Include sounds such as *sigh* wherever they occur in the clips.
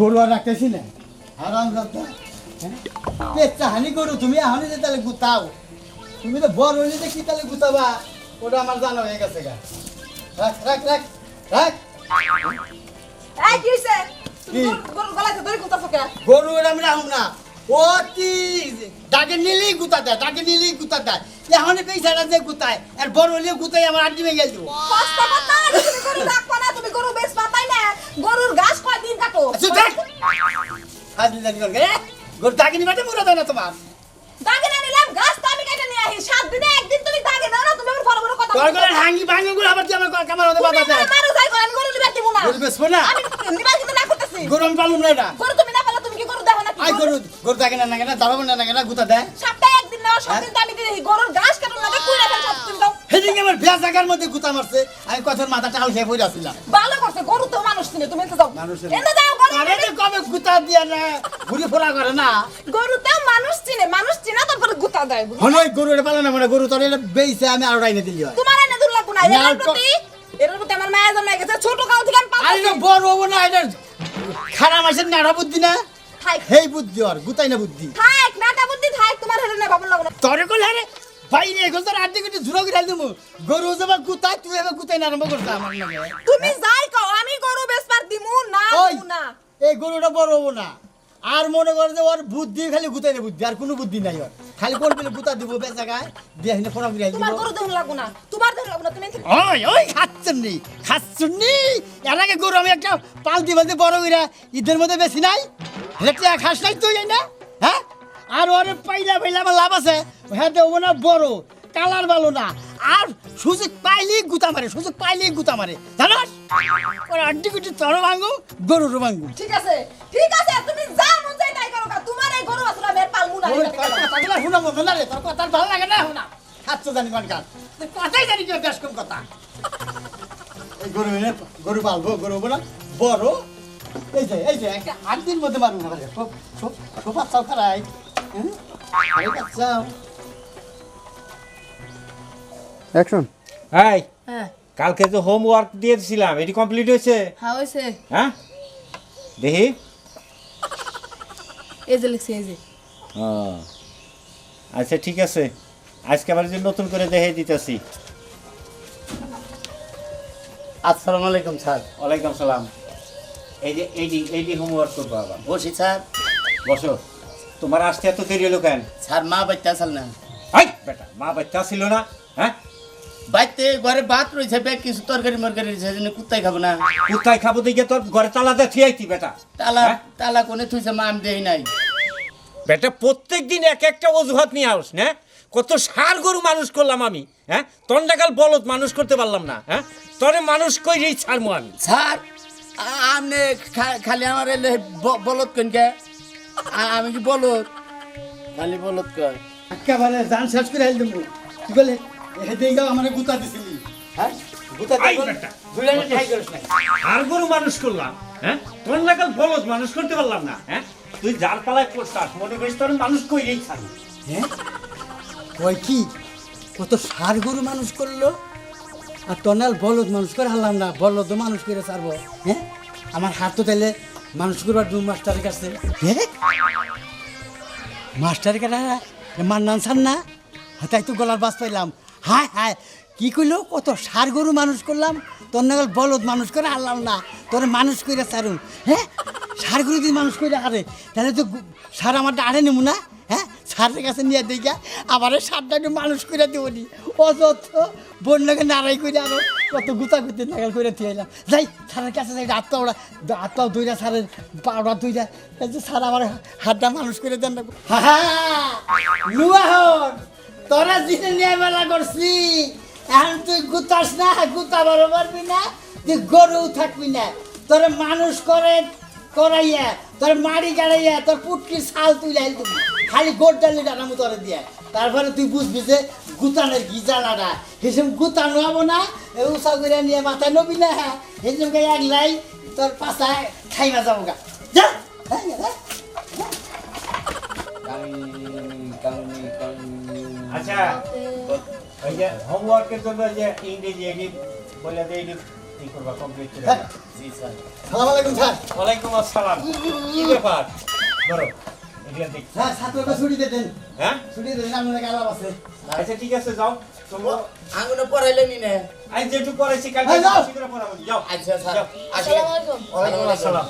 গরু আর রাখতেছি না রাখতে পেচ্ছা হানি গরু? তুমি হানি যে তাহলে গুতাও। তুমি তো বড় হইলে যে কি তাহলে গুতাবা? ওটা আমার জানা হয়ে গেছে গা। রাখ রাখ রাখ রাখ। এই কি হইছে? কি? গরুর গলাতে দড়ি কুতাছো কে গরু এর আমি রাখুন না। ও কি? ডাকে নিলি গুতা দেয় ডাকে নিলি গুতা দেয়। এখন পেয়েছাটা যে গুতায় আর বড় হলে গুতাই আমার আড্ডি ভেঙে গেল কষ্ট করতে হয়, তুমি গরু রাখবা না তুমি গরু বেশ পাতাই না গরুর ঘাস আচ্ছা করে গরু না তোমার? দাগে নিলাম ঘাস তো আমি কেটে নিয়ে আহি সাত দিনে একদিন তুমি দাগে নাও না তুমি আমার বড় বড় কথা তোর বলছো। হাঙ্গি ভাঙ্গি গুলো আবার তুই আমার কামার হতে তুমি বাধা আমার যাই করে আমি গরু নিবার দিব না। গরু বেচবো না? আমি নিবার কিন্তু না করতেছি। গরু পালুম না এটা। গরু তুমি না পারলে তুমি কি গরু দেখো না আই গরু গরু ডাকে না নাগে না দাঁড়াবো না না গুতা দেয় সপ্তাহে একদিন সব হ্যাঁ? দিন তো আমি দিই। গরুর ঘাস কাটো লাগে কুইরা ফেল সব তুমি দাও। সেদিন আমার জায়গার মধ্যে গুতা মারছে আমি কথার মাথা টাল খেয়ে পড়ে আসছিলাম। ভালো তো চিনে তুমি তো যাও। এনে যাও আরে যে কবে গুতা দিয়ে না ঘুরি ফোরা করে না? গরু তো মানুষ চিনে মানুষ চিনা তারপরে গুতা দেয় হলো ওই গরু এটা পালন মানে গরু তোর এটা বেইছে আমি আরও রাইনে দিলি হয়। তোমার এনে দূর লাগবো না না, এর ক- প্রতি এর প্রতি আমার মায়া জন্মাই গেছে ছোট কাল থেকে আমি আরে বড় হব না এটা খারাপ মাসের নাড়া বুদ্ধি না? হেই বুদ্ধি আর গুতাই না বুদ্ধি। থাক নাটা বুদ্ধি থাক তোমার হেলে না না। কল আরে বাইরে এখন তোর আর্ধেক একটু ঝুড়ো গিরাই দেবো গরু যাবা গুতাই তুই এবার গুতাই না আরম্ভ করতে আমার নামে তুমি যাই বেচবার দিমু না দিমু না। এই গরুটা বড় হব না। আর মনে করে যে ওর বুদ্ধি খালি গুতাই না বুদ্ধি আর কোনো বুদ্ধি নাই ওর। খালি কোন পেলে গুতা দিব বে জায়গায় দিয়ে এখানে ফোনা গিরাই তোমার গরু দেহ না তোমার দেহ না তুমি ওই ওই খাচ্ছেন খাচ্ছেন এর আগে গরু আমি একটা পালতি পালতি বড় কইরা ঈদের মধ্যে বেশি নাই খাস নাই তুই না? হ্যাঁ? আর ওরে পাইলা পাইলা আমার লাভ আছে হ্যাঁ দেবো না বড় কালার ভালো না। আর সুযোগ পাইলেই গুতা মারে সুযোগ পাইলেই গুতা মারে। জানাস ওর আড্ডি কুটি তোর ভাঙ্গু গরুর ভাঙ্গু ঠিক আছে ঠিক আছে তুমি যা মন চাই তাই করো। তোমার এই গরু আসলে আমি আর পালমু না তোর কথাগুলো শুনাবো না রে তোর কথা ভালো লাগে না শোনা খাচ্ছ জানি কোন কাজ। কথাই জানি কি বেশ কম কথা। এই গরু এনে গরু পালবো গরু না বড়। এই যে এই যে একটা আট দিন মধ্যে মারবো না সব সব সব বাচ্চাও খারাই। হ্যাঁ? বাচ্চাও অ্যাকশন এই হ্যাঁ। কালকে যে হোমওয়ার্ক দিয়েছিলাম এটি কমপ্লিট হয়েছে? হ্যাঁ হইছে হ্যাঁ? দেখি। এই যে লিখছি এই যে। আচ্ছা ঠিক আছে। আজকে আবার যে নতুন করে দেখে দিতেছি। আসসালামু আলাইকুম স্যার। ওয়ালাইকুম সালাম। এই যে এইটি এইটি হোমওয়ার্ক করব আবার। বসি স্যার। বসো। তোমার আসতে এত দেরি হলো কেন? স্যার মা বাচ্চা আসল না? হাই বেটা মা বাচ্চা ছিল না। বাইতে ঘরে ভাত রয়েছে বেগ কিছু তরকারি মরকারি রয়েছে সেজন্য কুত্তাই খাব না। কোথায় খাব দেখে তোর ঘরে তালাতে থিয়াইতি বেটা। তালা হ্যাঁ? তালা কোনে থুইছে মা আমি দেই নাই। বেটা প্রত্যেক দিন এক একটা অজুহাত নিয়ে আস না? কত সার গরু মানুষ করলাম আমি হ্যাঁ? তন্ডাকাল বলদ মানুষ করতে পারলাম না হ্যাঁ? তোরে মানুষ কইরেই ছাড়মো আমি। স্যার আ- আপনি খা- খালি আমার এলে ব- বলত কেনকে আ- আমি কি বলত খালি বলত কয়। একেবারে জান শেষ করে হেল দেবো তুই বলে? হেদিন গাও আমার গুতা দিছিলি। হ্যাঁ? গুতা আই দিয়ে বেটা। দুই লাইনে ঠাই করিস নাই। আর গরু মানুষ করলাম হ্যাঁ? তন্ডাকাল বলদ মানুষ করতে পারলাম না হ্যাঁ? তুই যার পালায় করতাস মনে করিস তোর মানুষ কইরেই ছাড়বো হ্যাঁ? ওই কি? কত সার গরু মানুষ করল? আর টনাল বলদ মানুষ করে হারলাম না বলদ মানুষ করে ছাড়বো হ্যাঁ? আমার হাত তো তাইলে মানুষ করবার দু মাস্টারের কাছে হ্যাঁ? মাস্টারের কাছে মান্নান সার না? হ্যাঁ, তাই তো গলার বাস পাইলাম। হায় হায়, কি কইলো? কত সার গরু মানুষ করলাম। তোর নাগাল বলদ মানুষ করে হারলাম না। তোর মানুষ করে সারুন হ্যাঁ? সার গরু যদি মানুষ করে আরে তাহলে তো সার আমারটা আড়ে নেব না? হ্যাঁ? সারের কাছে নিয়ে দেখা আবার সারটা একটু মানুষ করে দেবনি অযথ বন্যাকে নাড়াই করে আরও কত গুতা গুতি নাগাল করে দিয়ে এলাম যাই, সারের কাছে যাই হাতটা ওরা হাতটাও দুইটা সারের পাউডার দুইটা স্যার আমার হাতটা মানুষ করে দেন না হা হন। তোরা জিনে নিয়ে মেলা করছি এখন তুই গুতাস না গুতা বড় পারবি না তুই গরু থাকবি না। তোর মানুষ করে করাইয়া তোর মাড়ি গাড়াইয়া তোর পুটকির ছাল তুই লাইল দিবি। খালি গোট ডালি ডানামু তোরে দিয়া। তারপরে তুই বুঝবি যে গুতানের কি জ্বালাটা। হিসেব গুতা নোয়াবো না উষা করে নিয়ে মাথায় নবি না। হিসেব গে এক লাই তোর পাশায় খাইমা যাব গা। যা! হ্যাঁ, হ্যাঁ। আচ্ছা ওই যে হোমওয়ার্কের জন্য যে ইংরেজি এটি বলে যে এটি করবা কমপ্লিট করে হ্যাঁ। জি স্যার। সালাম আলাইকুম স্যার। ওয়ালাইকুম আসসালাম। কি ব্যাপার? ধরো এগুলা দেখি। স্যার ছাত্রকে ছুটি দেন। হ্যাঁ? ছুটি দেন আপনার আলাপ আছে। আচ্ছা ঠিক আছে যাও। তোমরা আঙুনে পড়াইলে নি না। আজ যেটু পড়াইছি কালকে হ্যাঁ, করে পড়াবো। যাও। আচ্ছা স্যার। ওয়ালাইকুম আসসালাম।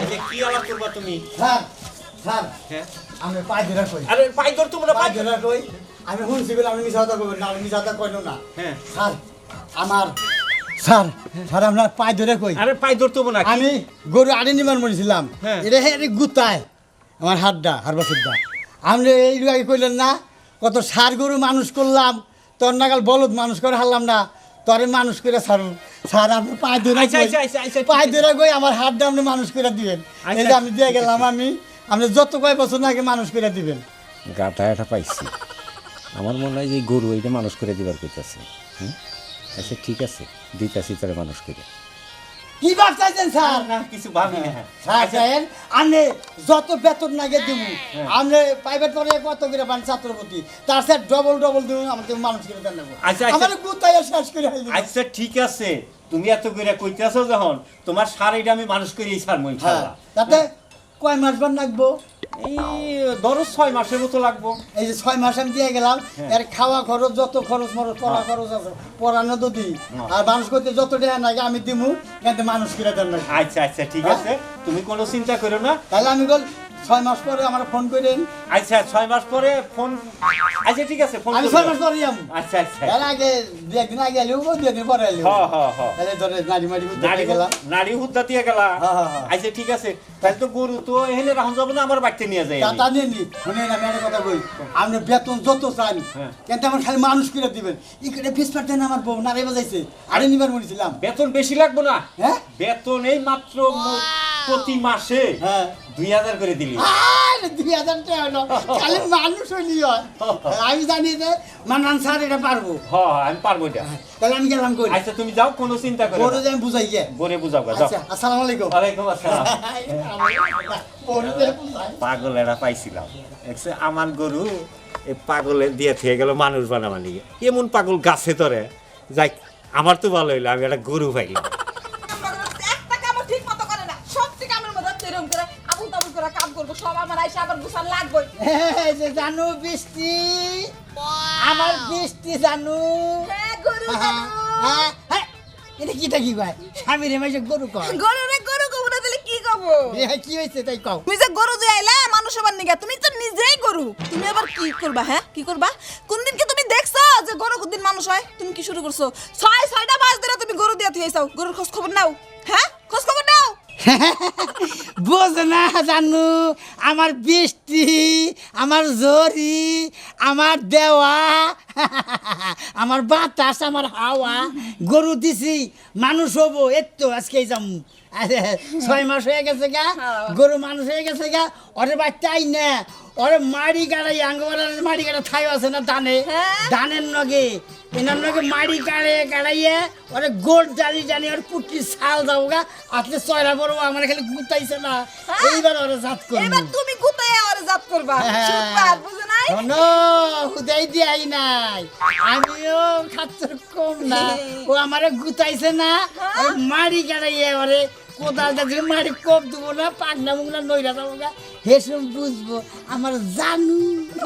আচ্ছা কি আলাপ করবা তুমি? Sir sir. হ্যাঁ? আমি পাই ধরা কই? আরে পাই ধর তোমরা পাই পাই ধরা কই? আমি শুনছি বলে আমি মিশা কথা না আমি মিশা কথা কইল না। হ্যাঁ। স্যার আমার স্যার স্যার আপনার পাই ধরে কই? আরে পাই ধর তোমরা না আমি গরু আড়ে নিবার মরেছিলাম হ্যাঁ। এটা হেরে গুতায় আমার হাতটা হারবাসুরটা আপনি এই আগে কইলেন না কত সার গরু মানুষ করলাম তোর নাগাল বলদ মানুষ করে হারলাম না তরে মানুষ করে ছাড়ুন স্যার আপনি পায়ে ধরে আচ্ছা, কই, আচ্ছা, আচ্ছা, পায়ে ধরে কই আমার হাতটা আপনি মানুষ করে দিবেন। এই যে। আমি দিয়ে গেলাম আমি আপনি যত কয় বছর আগে মানুষ করে দিবেন? গাটা এটা পাইছি। আমার মনে হয় যে এই গরু এইটা মানুষ করে দিবার কইতাছে। হুম? আচ্ছা ঠিক আছে দিতাছি তারা মানুষ করে। কি ভাবতেছেন স্যার? না কিছু ভাবি না। স্যার সাহেব আপনি যত বেতন নাগে দিব আপনি প্রাইভেট পরে কত করে পান ছাত্রপতি? তার স্যার ডবল ডবল দিব আমাকে মানুষ করে দেন আচ্ছা, আচ্ছা। আমার গুতাই শেষ করে হাইলি আচ্ছা ঠিক আছে। তুমি এত করে কইতেছো যখন তোমার শাড়িটা আমি মানুষ করে এই হ্যাঁ ইনশাআল্লাহ তাতে কয় মাস বার লাগবো এই ধরো ছয় মাসের মতো লাগবো। এই যে ছয় মাস আমি দিয়ে গেলাম হ্যাঁ। এর খাওয়া খরচ যত খরচ মরচ পড়া খরচ আছে পড়ানো তো দিই। আর মানুষ করতে যত আমি দিমু কিন্তু মানুষ কিনা দেন না আচ্ছা আচ্ছা ঠিক হ্যাঁ? আছে। তুমি কোনো চিন্তা করো না। তাহলে আমি বল ছয় মাস পরে আমার ফোন করেন। আচ্ছা ছয় মাস পরে ফোন আচ্ছা ঠিক আছে ফোন আমি। ছয় মাস পরে যাব। আচ্ছা আচ্ছা। এর আগে দু একদিন আগে এলেও দু একদিন পরে এলেও তাহলে ধরে নাড়ি মাড়ি হুদ্দা দিয়ে গেলা। আচ্ছা ঠিক আছে। তাহলে তো গরু তো এখানে রাখুন যাব না আমার বাড়িতে নিয়ে আমি। তা নিয়ে নি। শুনে না আমি একটা কথা কই। আপনি বেতন যত চান হ্যাঁ। কিন্তু আমার খালি মানুষ করে দিবেন। ইকড়ে ফিস পাঠতেন আমার বউ নারে বাজাইছে। আরে নিবার মরেছিলাম বেতন বেশি লাগবো না। হ্যাঁ? বেতন এই মাত্র প্রতি মাসে হ্যাঁ। দুই হাজার করে দিলি। দুই হাজার টাকা হলো। খালি মানুষ হইলি হয়। *laughs* আমি জানি যে মানান স্যার এটা পারব। আমি পারব এটা। তাহলে আমি গেলাম কই? আচ্ছা তুমি যাও কোনো চিন্তা করো বড় আমি বুঝাই গে বরে বুঝাও যাও। আচ্ছা আসসালামু আলাইকুম। ওয়ালাইকুম আসসালাম। *laughs* পাগল এরা পাইছিলাম। দেখছে আমার গরু এই পাগলের দিয়ে থেকে গেল মানুষ বানাবানি। এমন পাগল গাছে তরে যাই আমার তো ভালো হইল আমি একটা গরু পাইলাম একটা কামও ঠিক মতো করে না সত্যি কামের মধ্যে এরকম করে আবুল তাবুল করে কাম করব সব আমার আইসা আবার গুছান লাগবে এই যে জানু বৃষ্টি। আমার বৃষ্টি জানু। হ্যাঁ গরু হ্যাঁ, হ্যাঁ, হ্যাঁ। এটা কি থাকি কয়? স্বামীর এমাইছে গরু কয়। গরু রে গরু কব না তাহলে কি কব? এ, কি হয়েছে তাই কও? তুমি যে গরু দিয়ে আইলা মানুষ হবার নিগা তুমি তো নিজেই গরু। তুমি আবার কি করবা হ্যাঁ কি করবা? কি তুমি দেখছ যে গরু কোনদিন মানুষ হয়? তুমি কি শুরু করছ? ছয় ছয়টা মাস ধরে তুমি গরু দিয়ে গরুর খোঁজ খবর নাও হ্যাঁ? খোঁজ খবর নাও। *laughs* বোঝ না জানু আমার বৃষ্টি আমার জরি আমার দেওয়া *laughs* আমার বাতাস আমার হাওয়া গরু দিছি মানুষ হব এতো আজকে যাম। ছয় মাস হয়ে গেছে গা গরু মানুষ হয়ে গেছে গা ওরে বাচ্চাই না ওরে মাড়ি গাড়াই আঙ্গবারের মাড়ি গাড়া থাই আছে না দানে। হ্যাঁ। দানের নগে এনার মাড়ি গাড়ে গাড়াইয়ে ওরে গোট জানি জানি ওর পুটকি ছাল যাব গা চয়রা বড় আমার খালি গুতাইছে না। হ্যাঁ। এইবার ওরে জাত করব। এবার তুমি আরে জাত করবা। হ্যাঁ। সুপার বুঝো নাই? শোনো, হুদাই দিয়াই নাই। আমিও খাচ্ছর কম না। ও আমারে গুতাইছে না। ওরে মাড়ি গাড়াইয়ে ওরে কোদাল দিয়ে মাড়ি কোপ দেবো না পাগনা মুগনা নইরা যাব গা হেসুম বুঝব আমার জানু।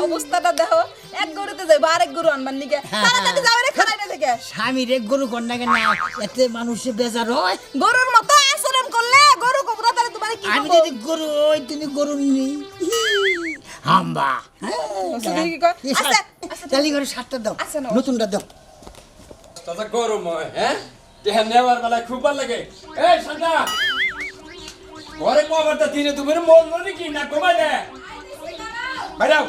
অবস্থাটা দেখো। এক গরুতে যাইবো আরেক গরু আনবার নিকে। তাড়াতাড়ি যাও রে খারাইটা থেকে। স্বামী রে গরু কন্যাকে না এতে মানুষে বেজার হয়। গরুর মতো আচরণ করলে গরু কবরা তাহলে তোমার কি আমি যদি গরু ওই তুমি গরু নি হাম্বা শুধু কি কয়? আচ্ছা, আচ্ছা, তালি করে সাতটা দাও আচ্ছা, নতুনটা দাও। তাতে গরম হয় হ্যাঁ? নেওয়ার খুব ভালো লাগে। এই সান্তা ঘরে কবারটা দিনে তুমি মরলো নাকি না কমাই দে। বাইরাও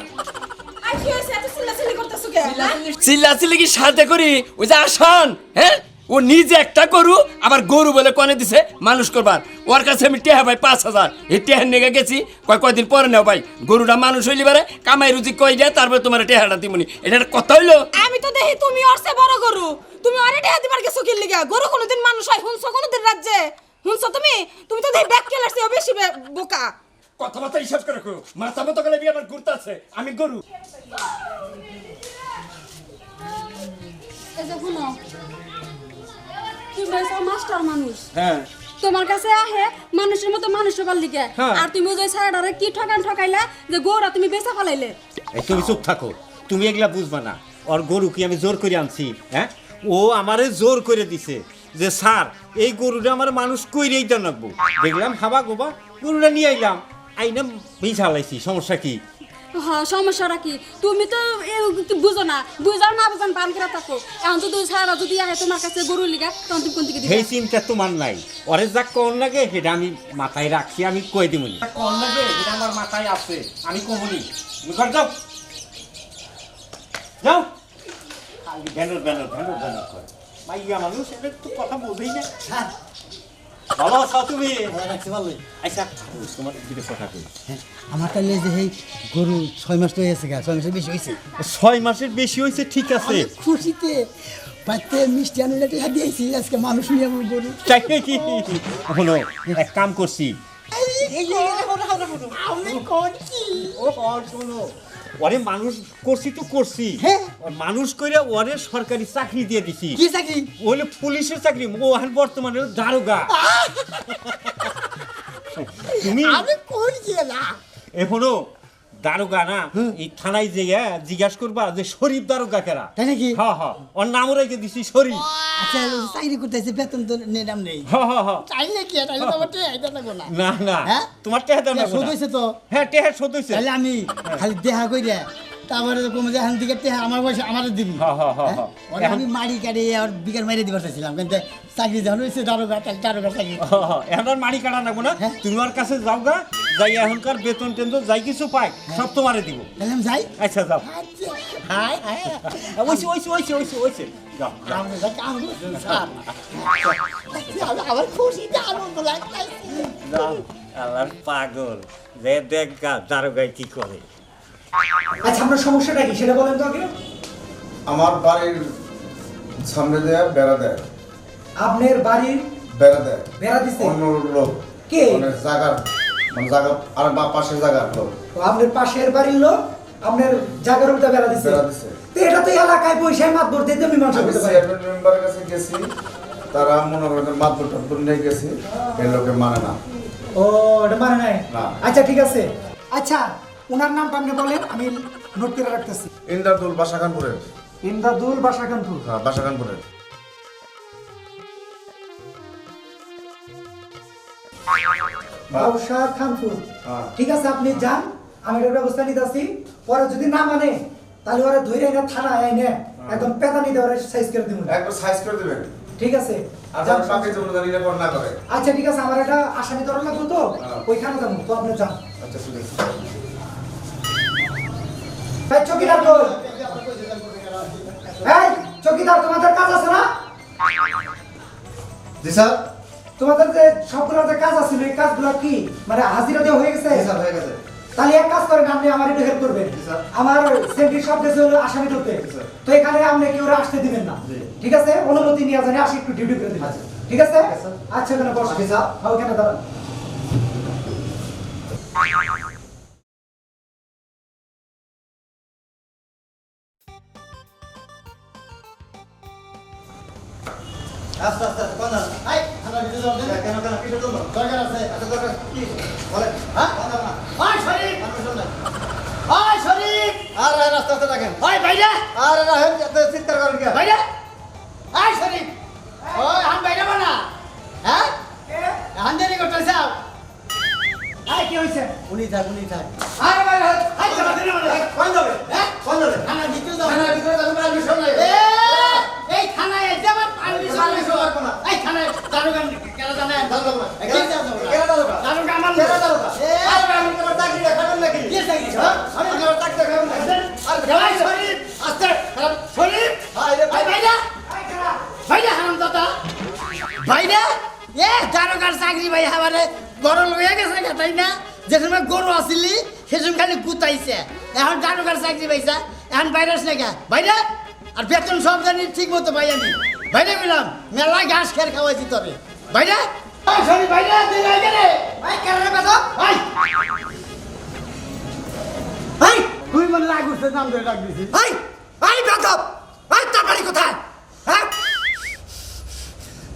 চিল্লাচিল্লি কে হ্যাঁ? চিল্লা চিল্লি কি সাথে করি? ওই যে আসান হ্যাঁ? ও নিজে একটা গরু আবার গরু বলে কনে দিছে মানুষ করবার। ওর কাছে আমি টেহা ভাই পাঁচ হাজার। এই টেহার নেগে গেছি কয় কয়দিন পরে নেও ভাই। গরুটা মানুষ হইলি পারে কামাই রুজি কই দেয় তারপরে তোমার টেহাটা দিমুনি। এটা একটা কথা হইল? আমি তো দেখি তুমি অর্ষে বড় গরু। তুমি অনেক টাকা দিবার গেছো কি লিগা? গরু কোনোদিন মানুষ হয় হুনছো কোনোদিন রাজ্যে? হুনছো তুমি? তুমি তো দেখি ব্যাক কেলারছি বেশি বোকা। কথাবার্তা হিসাব করে রাখো মাথা মতো গেলে আমার ঘুরতে আছে। আমি গরু। মাস্টার মানুষ। হ্যাঁ। তোমার কাছে আহে মানুষের মতো মানুষ হবার লিগে। হ্যাঁ। আর তুমি ওই সারাটারে কি ঠকান ঠকাইলা যে গৌরা তুমি বেচা ফেলাইলে। তুমি চুপ থাকো। তুমি এগুলা বুঝবা না। ওর গরু কি আমি জোর করে আনছি হ্যাঁ? ও আমারে জোর করে দিছে যে স্যার এই গরুটা আমার মানুষ কইরেই তো নাকবো। দেখলাম হাবা গোবা গরুটা নিয়ে আইলাম। আইনা বিষ হালাইছি সমস্যা কি? হ্যাঁ সমস্যাটা কি? তুমি তো বুঝো না। বুঝাও না বুঝান পান করে থাকো। এখন যদি সারা যদি আহে তোমার কাছে গরু লিগা তখন তুমি কোন দিকে দিবে? সেই চিন্তা তোমার নাই। ওরে যা কন লাগে সেটা আমি মাথায় রাখছি আমি কই দিমুনি। কন লাগে সেটা আমার মাথায় আছে আমি কমুনি। তুমি ঘর যাও। যাও। খালি ব্যানর ব্যানর ব্যানর ব্যানর করে। মাইয়া মানুষ এটা তো কথা বোঝেই না। স্যার আছো তুমি রাখছি ভালোই আচ্ছা তোমার দিকে কথা কই হ্যাঁ আমার তাহলে যে এই গরু ছয় মাস তো হয়েছে গা ছয় মাসের বেশি হয়েছে ছয় মাসের বেশি হয়েছে ঠিক আছে খুশিতে বাড়িতে মিষ্টি আনুলে টিকা দিয়েছি আজকে মানুষ নিয়ে আমার গরু তাই কি হলো এক কাম করছি আমি ও শোনো ওরে মানুষ করছি তো করছি। হ্যাঁ। মানুষ করে ওরে সরকারি চাকরি দিয়ে দিছি। কি চাকরি? ওইলে পুলিশের চাকরি ওহান বর্তমানে দারোগা। তুমি আমি করছি গেলা এখনও দারোগা না এই থানায় যে জিজ্ঞাসা করবা যে শরীফ দারোগা কেরা? তাই নাকি? হ্যাঁ হ্যাঁ ওর নাম রেখে দিছি শরীফ। আচ্ছা চাকরি করতেছে বেতন তো নেডাম নেই। হ্যাঁ হ্যাঁ হ্যাঁ চাই নাকি? তাইলে তো আমার টেহা লাগবো না। না না। হ্যাঁ? তোমার টেহা দাও না। শোধ হয়েছে তো? হ্যাঁ টেহা শোধ হইছে। তাহলে আমি খালি দেহা কইরা তারপরে কমে এখান থেকে টেহা আমার বয়সে আমার দিবি। হ্যাঁ, হ্যাঁ, হ্যাঁ, আমি মারি কাটে আর বিকার মারি দিবার চাইছিলাম কিন্তু চাকরি যখন হয়েছে দারোগা তাহলে দারোগা চাকরি। এখন আর মারি কাটা লাগবো না। তুমি ওর কাছে যাও গা যাই এখনকার বেতন টেতন যাই কিছু পাই সব তোমারে দিব। যাই? আচ্ছা যাও। হাই হাই ওইছে ওইছে ওইছে ওইছে ওইছে কাম আমার খুশিতে আনন্দ লাগতেছে। আল্লাহর পাগল। যে দেখ দারোগায় কি করে? আচ্ছা আপনার সমস্যাটা কি? সেটা বলেন তো আগে। আমার বাড়ির সামনে দেয় বেড়া দেয়। আপনার বাড়ির বেড়া দেয়। বেড়া দিছে? অন্য লোক। কে? মানে জায়গার মানে জায়গা আর বা পাশের জায়গার লোক। আপনার পাশের বাড়ির লোক আপনার জায়গার উপরে বেড়া দিছে? বেড়া দিছে। তো এটা তো এলাকায় পয়সায় মাতবর দিতে মীমাংসা আমি করতে পারে। মেম্বারের কাছে গেছি। তারা মনে করেন মাতবর টাতবর নিয়ে গেছি। এই লোকে মানে না। ও এটা মানে নাই? আচ্ছা ঠিক আছে। আচ্ছা ওনার নামটা আপনি বলেন আমি নোট করে রাখতেছি। ইন্দারদুল বাসাখানপুরের। ইমদাদুল বাসাখানপুর। হ্যাঁ বাসাখানপুরের। খানপুর হ্যাঁ। ঠিক আছে আপনি যান আমি এটার ব্যবস্থা নিতেছি। পরে যদি না মানে তাহলে ওরা ধরে এনে থানায় এনে একদম পেতানি নিতে ওরা সাইজ করে দিব একবার সাইজ করে দেবেন। ঠিক আছে আর যান, যারা বাকি যেগুলো জানি না করে না করে। আচ্ছা ঠিক আছে আমার একটা আসামি ধরা লাগল তো? হ্যাঁ। ওইখানে যাব তো আপনি যান। আচ্ছা ঠিক আছে। চকিদার কই এই চকিদার তোমাদের কাজ আছে না? জি স্যার। তোমাদের যে সবগুলো যে কাজ আছে এই কাজগুলো কি? মানে হাজিরা দেওয়া হয়ে গেছে? স্যার হয়ে গেছে। তাহলে এক কাজ করেন আপনি আমার একটু হেল্প করবেন। আমার সেন্টির সব দেশে হলো আসামি ধরতে। তো এখানে আপনি কেউ আসতে দিবেন না? ঠিক আছে? অনুমতি নিয়ে জানি আসি একটু ডিউটি করে দিবেন। আচ্ছা। ঠিক আছে। আচ্ছা। বস আচ্ছা। হ্যাঁ, ওখানে দাঁড়ান। আরে রাস্তা আস্তে রাখেন আয় বাইরে। আরে এত চিৎকার করেন কে বাইরে। আয় শরীফ। ওই হান বাইরে বানা হ্যাঁ? হান দেরি করতে যাও আয় কি হয়েছে উনি থাক উনি থাক। আরে ভাই আয় চলা দিন মানে কোন যাবে। হ্যাঁ কোন যাবে। থানা ভিতরে যাও। থানা ভিতরে যাও পারমিশন নাই এই থানায় যাবে পারমিশন নাই এই থানায় দারোগা কেন জানেন? দারোগা কেন দারোগা? কেন দারোগা? দারোগা আমার কেন দারোগা? আরে আমি তোমার চাকরি দেখাবেন নাকি? কি চাকরি? হ্যাঁ? আমি তোমার চাকরি দেখাবেন নাকি? শরীফ! আস্তে শরীফ! ভাই ভাইরা ভাইরা হারাম দাদা ভাইরা এ দারোগার চাকরি ভাই আমারে গরম হয়ে গেছে তাই না? যে সময় গরু আসিলি সে সময় খালি গুতাইছে। এখন দারোগার চাকরি পাইছা এখন বাইরাস না গা। বাইরে আর বেতন সব জানি ঠিক মতো পাই আমি। বাইরে গেলাম মেলা ঘাস খের খাওয়াইছি তবে বাইরে সরি বাইরে তুই যাই গেলে ভাই কেন ভাই! ভাই! তুই মানে রাগ নাম ধরে ডাক দিছিস এই এই বেদব এই তরকারি কোথায়? হ্যাঁ?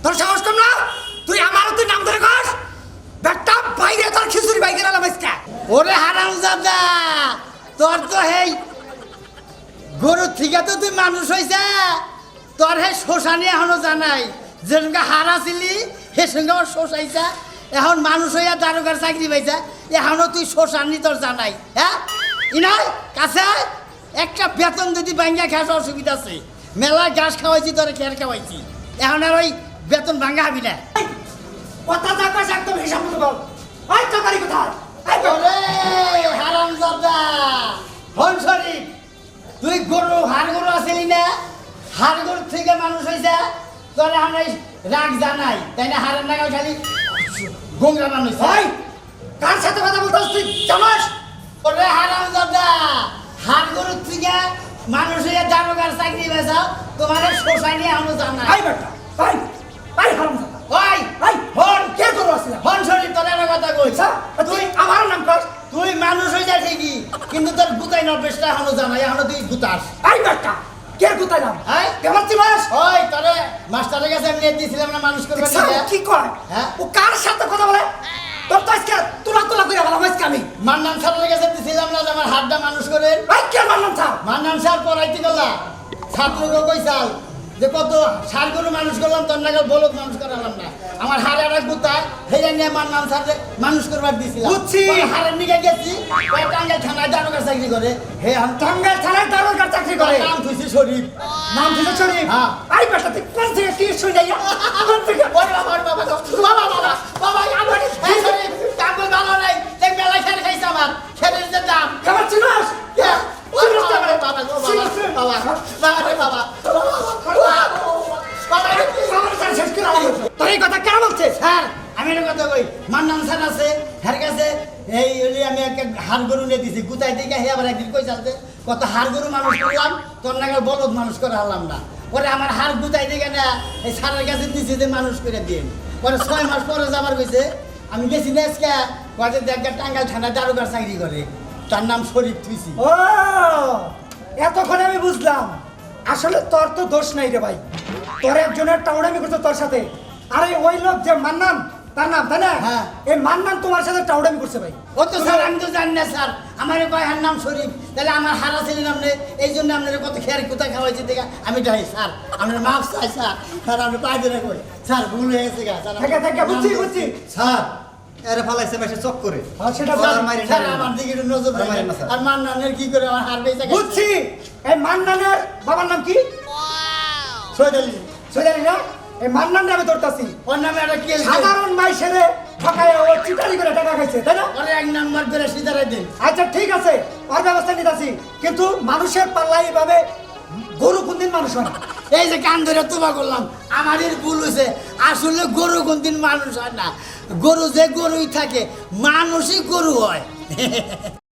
তোর সাহস কম না? তুই আমারও তুই নাম ধরে কস বেটা বাইরে তোর খিচুড়ি বাইকে এলাম আজকে। ওরে হারাম দাদা তোর তো হেই গরুর থেকে তো তুই মানুষ হইছে। তোর হে শোষানি এখনও জানাই। যে সঙ্গে হারা ছিলি সে সঙ্গে আমার শোষাইছে এখন মানুষ হইয়া দারোগার চাকরি পাইছে। এখনও তুই শোষানি তোর জানাই হ্যাঁ? ইনাই কাছে একটা বেতন যদি ভাঙ্গা খাস অসুবিধা আছে। মেলা ঘাস খাওয়াইছি তোরে খেয়ার খাওয়াইছি। এখন আর ওই বেতন ভাঙ্গা হবি না। কথা যা কইছ একদম হিসাব মতো বল। ওই তরকারি কোথায়? হারাম দাদা হন শরীফ তুই গরু হাড় গরু আসিলি না? হাড় গরু থেকে মানুষ হয়েছে তোর এখন এই রাগ জানাই তাই না হাড়ের নাগাল খালি? গোংরা মানুষ। ওই কার সাথে কথা বলছিস তুই জামাস! ওরে হারাম দাদা হাড় গরু থেকে মানুষ হয়ে দারোগার চাকরি বেসাও তোমার শোষাই নিয়ে এখনও জানাই আই বেটা আই আই হারাম দাদা। ওই আই হন কে করো আসলে হন শরীফ তোর কথা কই। তুই আমার নাম কর। তুই মানুষ হয়ে যায় ঠিকই কিন্তু তোর গুতাই নবেশটা এখনও জানাই এখনও তুই গুতাস আই বেটা কে কোথায় নাম? হ্যাঁ? কেমন চিবাস ওই তোরে মাস্টারের কাছে আমি দিয়েছিলাম না মানুষ করবে কি কয়? হ্যাঁ? ও কার সাথে কথা বলে? তোর তো আজকে তুলা তুলা করে আজকে আমি? মান্নান স্যারের কাছে দিয়েছিলাম না যে আমার হাতটা মানুষ করেন ভাই কে মানলাম মান্নান স্যার পড়াইতে গেলা। ছাত্রকে কইসাল যে কত সার গরু মানুষ করলাম তোর মানুষ করালাম না। আমার হারে হেয়া নিয়ে মানুষ করবার বুঝছি। হারের নিকে গেছি টাঙ্গাইল থানায় দারোগার চাকরি করে। হে আমি টাঙ্গাইল থানায় দারোগার চাকরি করে। নাম থুইছি শরীফ। নাম শরীফ? হ্যাঁ। আই বেটা তুই কোন থেকে কি যাইয়া কোন থেকে? বাবা বাবা বাবা বাবা বাবা আমার এই শরীফ কাগজ ভালো নাই দেখ মেলা খের খাইছে আমার খেরের যে দাম কেমন চিনাস ইয়া, ওরে বাবা রে বাবা গো, বাবা বাবা বাবা রে বাবা বাবা রে আমার কাছে শেষ করে আমার তোর এই কথা কেন বলছে স্যার আমি একটা কথা কই, মান্নান স্যার আছে হের কাছে, এই হলি আমি একটা হাড় গরু নিয়ে দিছি, গুতাই দিকে হে আবার একদিন কই চালতে, কত হাড় গরু মানুষ করলাম, তোর নাগাল বলদ মানুষ করে হারলাম না। পরে আমার হাড় গুতাই দিকে না, এই স্যারের কাছে দিছি যে মানুষ করে দিন পরে ছয় মাস পরে যাবার কইছে, আমি গেছি না আজকে কয়েছে দেখ টাঙ্গাল থানা দারোগার চাকরি করে, তার নাম শরীফ থুইছি। ও, এতক্ষণ আমি বুঝলাম, আসলে তোর তো দোষ নাই রে ভাই। তোর একজনের টাউডামি করছে তোর সাথে। আরে ওই লোক যে মান্নান তার নাম তাই না? হ্যাঁ। এই মান্নান তোমার সাথে টাউডামি করছে ভাই। ও তো স্যার আমি তো জানি না স্যার। আমার কয় হার নাম শরীফ। তাহলে আমার হারা ছিলেন আপনি এই জন্য আপনার কত খেয়ার কোথায় খাওয়াইছে দেখা আমি যাই স্যার। আপনার মাফ চাই স্যার। স্যার আপনি পায়ে ধরে কই? স্যার ভুল হয়ে গেছে গা স্যার। থেকে থেকে বুঝছি বুঝছি। স্যার এর ফালাইছে চক করে। হ্যাঁ, সেটা বুঝছি। স্যার। আমার দিকে একটু নজর না, আর মান্নানের কি করে? আমার হার বেঁচে বুঝছি। এই মান্নানের বাবার নাম কি? সৈয়দ আলী না? এই মান্নান নামে ধরতাছি। ওর নামে একটা কেস সাধারণ মাইসেরে ঠকায় ও চিটারি করে টাকা খাইছে তাই না? ওরে এক নাম্বার করে সিধারাই দিন। আচ্ছা ঠিক আছে ওর ব্যবস্থা নিতেছি। কিন্তু মানুষের পাল্লাই এভাবে গরু কোনদিন মানুষ হয় এই যে কান ধরে তোবা করলাম আমাদের ভুল হয়েছে আসলে গরু কোনদিন মানুষ হয় না। গরু যে গরুই থাকে মানুষই গরু হয়। *laughs*